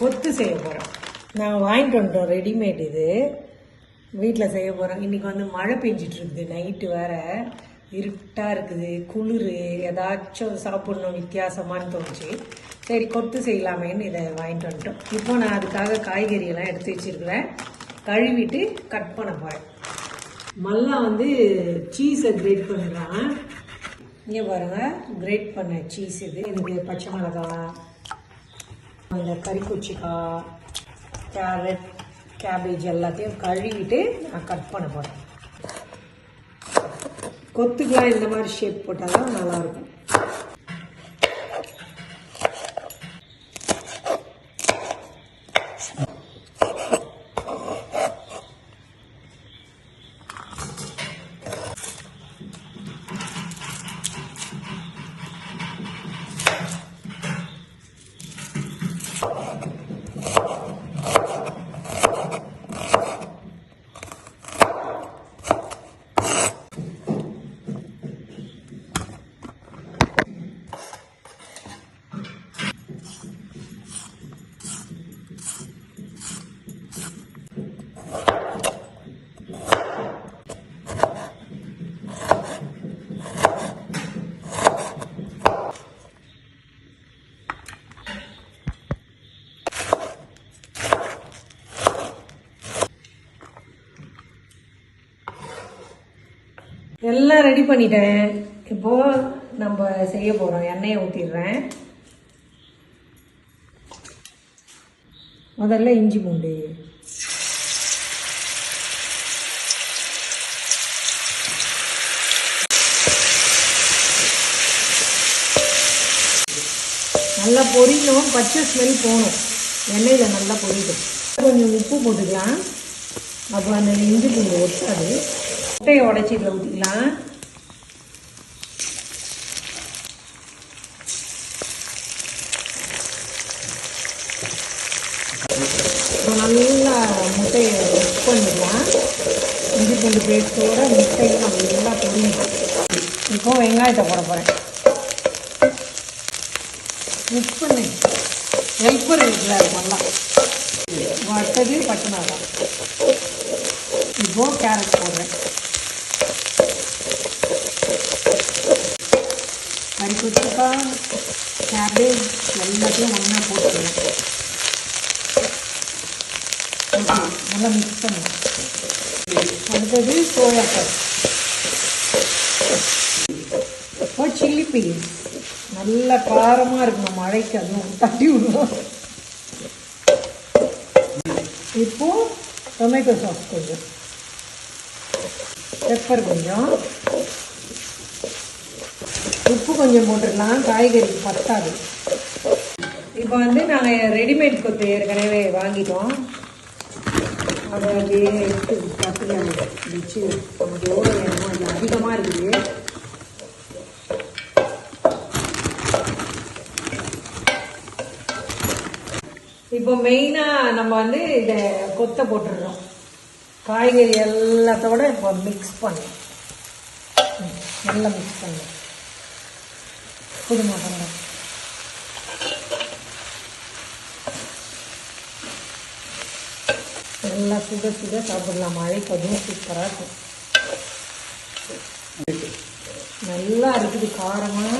கொத்து செய்ய போகிறோம் நான் வாங்கிட்டு வந்துட்டோம் ரெடிமேட் இது. வீட்டில் செய்ய போகிறோம் இன்றைக்கி வந்து மழை பெஞ்சிட்டு இருக்குது. நைட்டு வேற இருட்டாக இருக்குது. குளிர். ஏதாச்சும் சாப்பிடணும் வித்தியாசமான்னு தோணுச்சு. சரி கொத்து செய்யலாமேன்னு இதை வாங்கிட்டு வந்துட்டோம். இப்போ நான் அதுக்காக காய்கறியெல்லாம் எடுத்து வச்சுருக்கிறேன். கழுவிட்டு கட் பண்ண போகிறேன் மல்லா வந்து சீஸை கிரேட் பண்ணுறான் இங்கே பாருங்கள் கிரேட் பண்ண சீஸ் இது. இதுக்கு பச்சை மிளகாய் அந்த கறிக்குச்சிக்காய் கேரட் கேபேஜ் எல்லாத்தையும் கழுவிட்டு நான் கட் பண்ண போகிறேன் கொத்துக்கெலாம் இந்த மாதிரி ஷேப் போட்டால் தான் நல்லாயிருக்கும். எல்லாம் ரெடி பண்ணிட்டேன். இப்போ நம்ம செய்ய போகிறோம் எண்ணெயை ஊற்றிடுறேன் முதல்ல இஞ்சி பூண்டு. நல்லா பொரியணும். பச்சை ஸ்மெல் போகணும். எண்ணெயில் நல்லா பொரியும் கொஞ்சம் உப்பு போட்டுக்கலாம். அப்போ அந்த இஞ்சி பூண்டு ஒட்டாது. முட்டையை உடச்சி இதில் ஊற்றிக்கலாம் நல்லா முட்டையை ஒர்க் பண்ணிடலாம் இஞ்சி பூண்டு பேஸ்ட்டோட நம்ம நல்லா பொரியும் இப்போ வெங்காயத்தை போட போகிறேன் மிக்ஸ் பண்ணு. ஹெல்ப்பர் இருக்குல்ல நல்லா. வட்டது பச்சை மிளகாய். இப்போ கேரட் போடுறேன் கறிக்குச்சிக்காய் கேபேஜ் எல்லாத்தையும் ஒன்றா போட்டுருவேன் நல்லா மிக்ஸ் பண்ணுவேன் அடுத்தது சோயா சாஸ் இப்போ சில்லி பீஸ் நல்ல காரமாக இருக்கணும் மழைக்கு அதுவும் தட்டி விடுவோம். இப்போ டொமேட்டோ சாஸ் கொஞ்சம். பெப்பர் கொஞ்சம். உப்பு கொஞ்சம் போட்டுடலாம் காய்கறிக்கு பத்தாது. இப்போ வந்து நாங்கள் ரெடிமேட் கொத்து ஏற்கனவே வாங்கிட்டோம். அதை அப்படியே எடுத்து பத்தில் வச்சு நமக்கு எவ்வளோ வேணுமோ அது அதிகமாக இருக்குது. இப்போ மெயினாக நம்ம வந்து இதை கொத்த போட்டுடுறோம். காய்கறி எல்லாத்தோட இப்போ மிக்ஸ் பண்ணோம் ம், நல்லா மிக்ஸ் பண்ணணும் புதுமா பண்ணுறோம் நல்லா சுட சுட சாப்பிடலாம். மழைக்கு அதுவும் சூப்பராக இருக்கும் நல்லா இருக்குது. காரமாக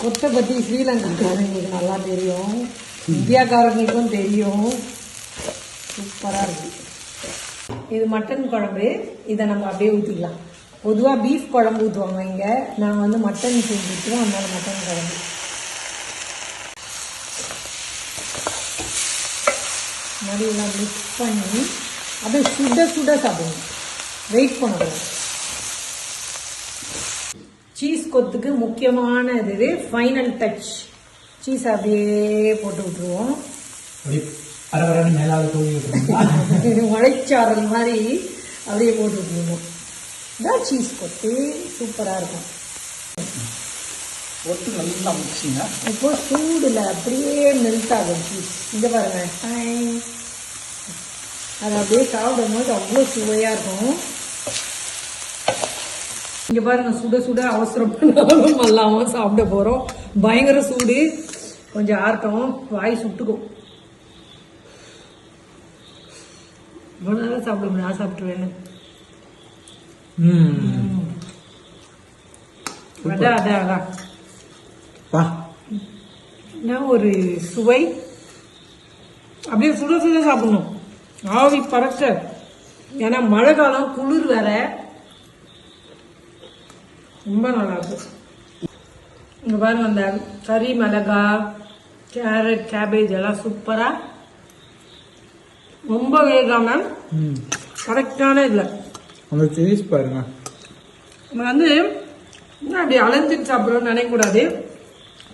கொத்தை பற்றி ஸ்ரீலங்காக்காரங்களுக்கு நல்லா தெரியும். இந்தியாக்காரங்களுக்கும் தெரியும். சூப்பராக இருக்குது இது மட்டன் குழம்பு. இதை நம்ம அப்படியே ஊற்றிக்கலாம் பொதுவாக பீஃப் குழம்பு ஊற்றுவாங்க இங்கே. நான் வந்து மட்டன் செஞ்சுட்டுருவோம் அதனால மட்டன் குழம்பு. நல்லா மிக்ஸ் பண்ணி அப்படியே சுட சுட சாப்பிடணும் வெயிட் பண்ணக்கூடாது. சீஸ் கொத்துக்கு முக்கியமான இது ஃபைனல் டச் சீஸ் அப்படியே போட்டு விட்டுருவோம். மழைச்சாரல் மாதிரி அப்படியே போட்டு விட்டுருவோம். தான் சீஸ் கொட்டு சூப்பராக இருக்கும். ஒட்டு நல்லா முடிச்சிங்க இப்போ சூடில் அப்படியே மெல்ட் ஆகும் சீஸ் இங்கே பாருங்க. அதை அப்படியே சாப்பிடும் போது அவ்வளோ சுவையாக இருக்கும். இங்கே பாருங்க சுட சுட அவசரம் அவசரப்படாலும் அல்லாம சாப்பிட போகிறோம் பயங்கர சூடு. கொஞ்சம் ஆர்ட்டம் வாய் சுட்டுக்கும். இவ்வளோ நேரம் சாப்பிட முடியும். நான் சாப்பிட்ருவேன் அதான் அதான் அதான். வா. என்ன ஒரு சுவை? அப்படியே சுட சுட சாப்பிடணும். ஆவி பறக்க. ஏன்னா மழை காலம் குளிர் வேற. ரொம்ப நல்லா இருக்கும் இங்க பாருங்க அந்த கறி மிளகா கேரட் கேபேஜ் எல்லாம் சூப்பரா ரொம்ப வேகாம ம். கரெக்டான இதில். அந்த சீஸ் பாருங்க. நம்ம வந்து அப்படியே அப்படி அலைஞ்சிட்டு சாப்பிட்றோம்னு நினைக்கக்கூடாது.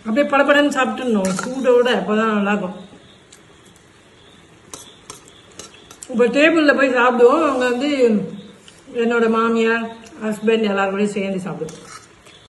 அப்படியே படபடன்னு சாப்பிட்டுடணும். சூடோட அப்போதான் நல்லாயிருக்கும். இப்போ டேபிளில் போய் சாப்பிடுவோம். அங்கே வந்து என்னோட மாமியார் ஹஸ்பண்ட் எல்லாரும் சேர்ந்து சாப்பிடுவோம்.